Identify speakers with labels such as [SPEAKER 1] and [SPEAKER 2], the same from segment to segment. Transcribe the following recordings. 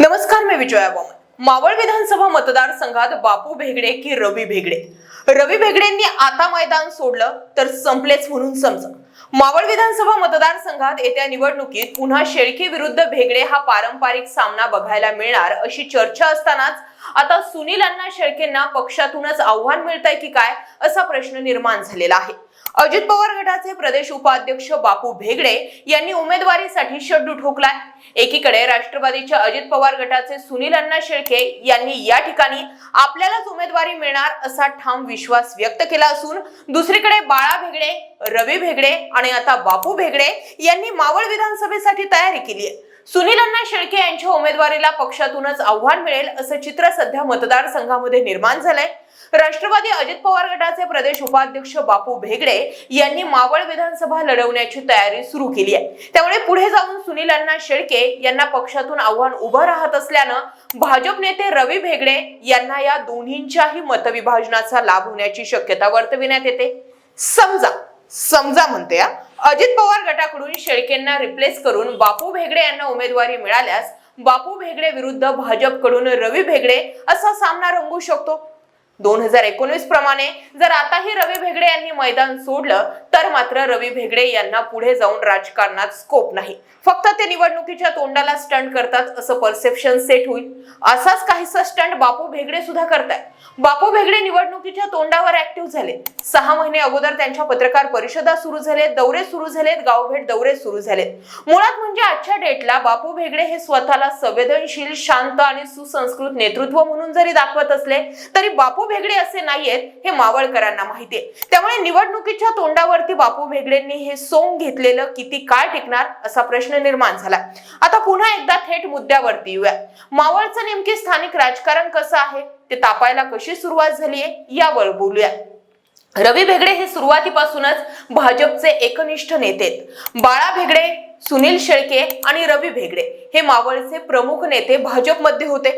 [SPEAKER 1] नमस्कार मी विजया बॉम मावळ विधानसभा मतदारसंघात बापू भेगडे की रवी भेगडे? रवी भेगडेंनी आता मैदान सोडलं तर संपलेच म्हणून समजा मावळ विधानसभा मतदारसंघात येत्या निवडणुकीत पुन्हा शेळके विरुद्ध भेगडे हा पारंपरिक सामना बघायला मिळणार अशी चर्चा असतानाच आता सुनील अण्णा शेळकेंना पक्षातूनच आव्हान मिळतंय की काय असा प्रश्न निर्माण झालेला आहे. अजित पवार गटाचे प्रदेश उपाध्यक्ष बापू भेगडे यांनी उमेदवारीसाठी शड्डू ठोकलाय. एकीकडे राष्ट्रवादीच्या अजित पवार गटाचे सुनील अण्णा शेळके यांनी या ठिकाणी आपल्यालाच उमेदवारी मिळणार असा ठाम विश्वास व्यक्त केला असून दुसरीकडे बाळा भेगडे रवी भेगडे आणि आता बापू भेगडे यांनी मावळ विधानसभेसाठी तयारी केली आहे. सुनील अण्णा शेळके यांच्या उमेदवारीला पक्षातूनच आव्हान मिळेल असं चित्र सध्या मतदारसंघामध्ये निर्माण झालंय. राष्ट्रवादी अजित पवार गटाचे प्रदेश उपाध्यक्ष बापू भेगडे यांनी मावळ विधानसभा लढवण्याची तयारी सुरू केली आहे. त्यामुळे पुढे जाऊन सुनील अण्णा शेळके यांना पक्षातून आव्हान उभं राहत असल्यानं भाजप नेते रवी भेगडे यांना या दोन्हींच्याही मतविभाजनाचा लाभ होण्याची शक्यता वर्तविण्यात येते. समजा समजा म्हणते या अजित पवार गटाकडून शेळकेंना रिप्लेस करून बापू भेगडे यांना उमेदवारी मिळाल्यास बापू भेगडे विरुद्ध भाजपकडून रवी भेगडे असा सामना रंगू शकतो. दोन हजार एकोणीस प्रमाणे जर आताही रवी भेगडे यांनी मैदान सोडलं तर मात्र रवी भेगडे यांना पुढे जाऊन राजकारणात स्कोप नाही. फक्त ते निवडणुकीच्या तोंडाला स्टंट करतात असं परसेप्शन सेट होईल. असाच काहीसा स्टंट बापू भेगडे सुद्धा करतायत. बापू भेगडे निवडणुकीच्या तोंडावर ऍक्टिव्ह झाले. सहा महिने अगोदर त्यांच्या पत्रकार परिषदा सुरू झालेत दौरे सुरू झालेत गावभेट दौरे सुरू झालेत. मुळात म्हणजे आजच्या डेटला बापू भेगडे हे स्वतःला संवेदनशील शांत आणि सुसंस्कृत नेतृत्व म्हणून जरी दाखवत असले तरी बापू भेगडे असे नाहीयेत हे मावळकरांना माहितीये त्यामुळे निवडणुकीच्या तोंडावरती बापू भेगडेंनी हे सोंग घेतलेलं किती काळ टिकणार असा प्रश्न निर्माण झाला. आता पुन्हा एकदा थेट मुद्द्यावरती येऊया. मावळचं नेमके स्थानिक राजकारण कसं आहे? ते तापायला कशी सुरुवात झालीये? यावर बोलूया. रवी भेगडे हे सुरुवातीपासूनच भाजपचे एकनिष्ठ नेते बाळा भेगडे सुनील शेळके आणि रवी भेगडे हे मावळचे प्रमुख नेते भाजपमध्ये होते.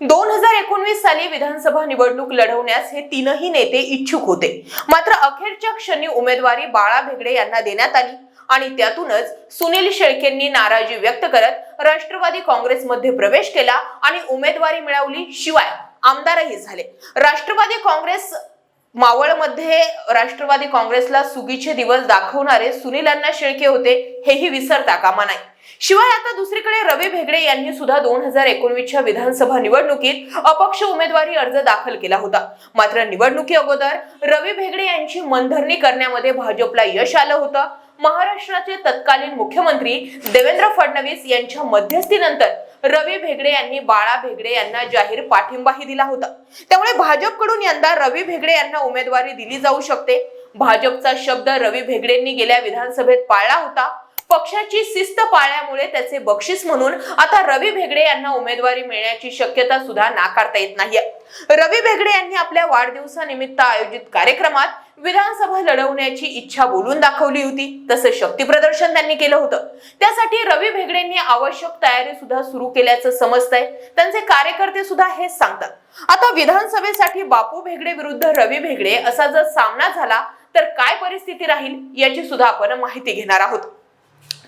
[SPEAKER 1] दोन हजार एकोणवीस साली विधानसभा निवडणूक लढवण्यास हे तीनही नेते इच्छुक होते. मात्र अखेरच्या क्षणी उमेदवारी बाळा भेगडे यांना देण्यात आली आणि त्यातूनच सुनील शेळकेंनी नाराजी व्यक्त करत राष्ट्रवादी काँग्रेसमध्ये प्रवेश केला आणि उमेदवारी मिळवली शिवाय आमदारही झाले. राष्ट्रवादी काँग्रेस मावळमध्ये राष्ट्रवादी काँग्रेसला सुगीचे दिवस दाखवणारे सुनील अण्णा शेळके होते हेही विसरता कामा नाही. शिवाय आता दुसरीकडे रवी भेगडे यांनी सुद्धा दोन हजार एकोणवीसच्या विधानसभा निवडणुकीत अपक्ष उमेदवारी अर्ज दाखल केला होता. मात्र निवडणुकी अगोदर रवी भेगडे यांची मनधरणी करण्यामध्ये भाजपला यश आलं होतं. महाराष्ट्राचे तत्कालीन मुख्यमंत्री देवेंद्र फडणवीस यांच्या मध्यस्थीनंतर रवी भेगडे यांनी बाळा भेगडे यांना जाहीर पाठिंबाही दिला होता. त्यामुळे भाजपकडून यंदा रवी भेगडे यांना उमेदवारी दिली जाऊ शकते. भाजपचा शब्द रवी भेगडेंनी गेल्या विधानसभेत पाळला होता. पक्षाची शिस्त पाळल्यामुळे त्याचे बक्षीस म्हणून आता रवी भेगडे यांना उमेदवारी मिळण्याची शक्यता सुद्धा नाकारता येत नाहीये. रवी भेगडे यांनी आपल्या वाढदिवसानिमित्त आयोजित कार्यक्रमात विधानसभा लढवण्याची इच्छा बोलून दाखवली होती. तसं शक्ती प्रदर्शन त्यांनी केलं होतं. त्यासाठी रवी भेगडेंनी आवश्यक तयारी सुद्धा सुरू केल्याचं समजतंय. त्यांचे कार्यकर्ते सुद्धा हेच सांगतात. आता विधानसभेसाठी बापू भेगडे विरुद्ध रवी भेगडे असा जर सामना झाला तर काय परिस्थिती राहील याची सुद्धा आपण माहिती घेणार आहोत.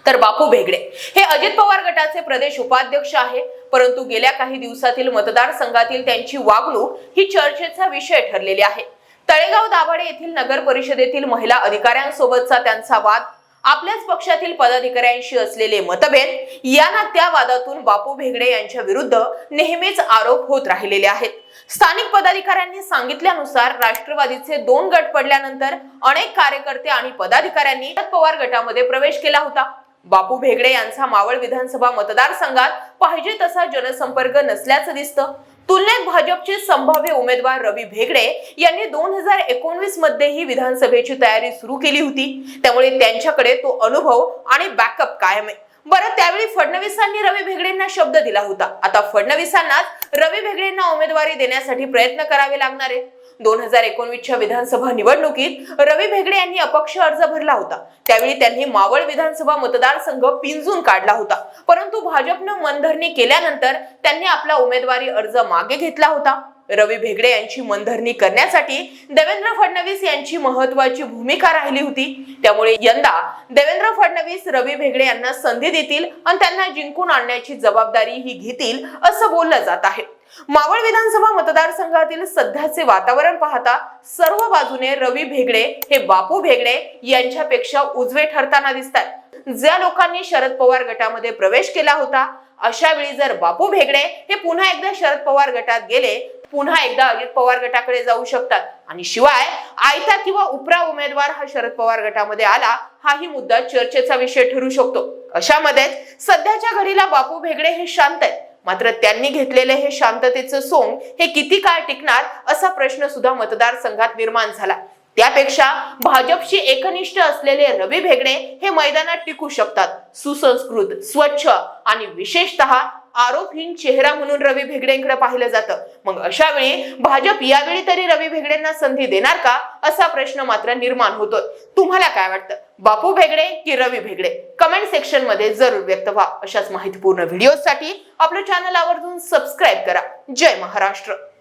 [SPEAKER 1] तर बापू भेगडे. हे अजित पवार गटाचे प्रदेश उपाध्यक्ष आहे परंतु गेल्या काही दिवसातील मतदारसंघातील त्यांची वागणूक ही चर्चेचा विषय ठरलेली आहे. तळेगाव दाभाडे येथील नगर परिषदेतील महिला अधिकाऱ्यांसोबतचा त्यांचा वाद आपल्याच पक्षातील पदाधिकाऱ्यांशी असलेले मतभेद यांना त्या वादातून बापू भेगडे यांच्या विरुद्ध नेहमीच आरोप होत राहिलेले आहेत. स्थानिक पदाधिकाऱ्यांनी सांगितल्यानुसार राष्ट्रवादीचे दोन गट पडल्यानंतर अनेक कार्यकर्ते आणि पदाधिकाऱ्यांनी शरद पवार गटामध्ये प्रवेश केला होता. बापू भेगडे यांचा मावळ विधानसभा मतदारसंघात पाहिजे तसा जनसंपर्क नसल्याचं दिसतं. तुलनेत भाजपचे संभाव्य उमेदवार रवी भेगडे यांनी दोन हजार एकोणवीस मध्येही विधानसभेची तयारी सुरू केली होती. त्यामुळे त्यांच्याकडे तो अनुभव आणि बॅकअप कायम आहे. बरं त्यावेळी फडणवीसांनी रवी भेगडेंना शब्द दिला होता. आता फडणवीसांनाच रवी भेगडेंना उमेदवारी देण्यासाठी प्रयत्न करावे लागणार आहे दोन हजार एकोणवीसच्या विधानसभा निवडणुकीत रवी भेगडे यांनी अपक्ष अर्ज भरला होता. त्यावेळी त्यांनी मावळ विधानसभा मतदारसंघ पिंजून काढला होता. परंतु भाजपनं मनधरणी केल्यानंतर त्यांनी आपला उमेदवारी अर्ज मागे घेतला होता. रवी भेगडे यांची मनधरणी करण्यासाठी देवेंद्र फडणवीस यांची महत्वाची भूमिका राहिली होती. त्यामुळे यंदा देवेंद्र फडणवीस रवी भेगडे यांना संधी देतील आणि त्यांना जिंकून आणण्याची जबाबदारी ही घेतील असं बोललं जात आहे. मावळ विधानसभा मतदारसंघातील सध्याचे वातावरण पाहता सर्व बाजूने रवी भेगडे हे बापू भेगडे यांच्यापेक्षा उजवे ठरताना दिसतात ज्या लोकांनी शरद पवार गटामध्ये प्रवेश केला होता अशा वेळी जर बापू भेगडे हे पुन्हा एकदा शरद पवार गटात गेले पुन्हा एकदा अजित पवार गटाकडे जाऊ शकतात. आणि शिवाय आयता किंवा उपरा उमेदवार हा शरद पवार गटामध्ये आला हाही मुद्दा चर्चेचा विषय ठरू शकतो. अशामध्ये सध्याच्या घडीला बापू भेगडे हे शांत आहेत. मात्र त्यांनी घेतलेले हे शांततेचं सोंग हे किती काळ टिकणार असा प्रश्न सुद्धा मतदारसंघात निर्माण झाला. त्यापेक्षा भाजपशी एकनिष्ठ असलेले रवी भेगडे हे मैदानात टिकू शकतात. सुसंस्कृत स्वच्छ आणि विशेषतः आरोपहीन चेहरा म्हणून रवी भेगडेंकडे पाहिलं जातं. मग अशा वेळी भाजप यावेळी तरी रवी भेगडेंना संधी देणार का? असा प्रश्न मात्र निर्माण होतोय. तुम्हाला काय वाटतं? बापू भेगडे की रवी भेगडे कमेंट सेक्शनमध्ये जरूर व्यक्त व्हा. अशाच माहितीपूर्ण व्हिडिओसाठी आपलं चॅनल आवर्जून सबस्क्राईब करा. जय महाराष्ट्र!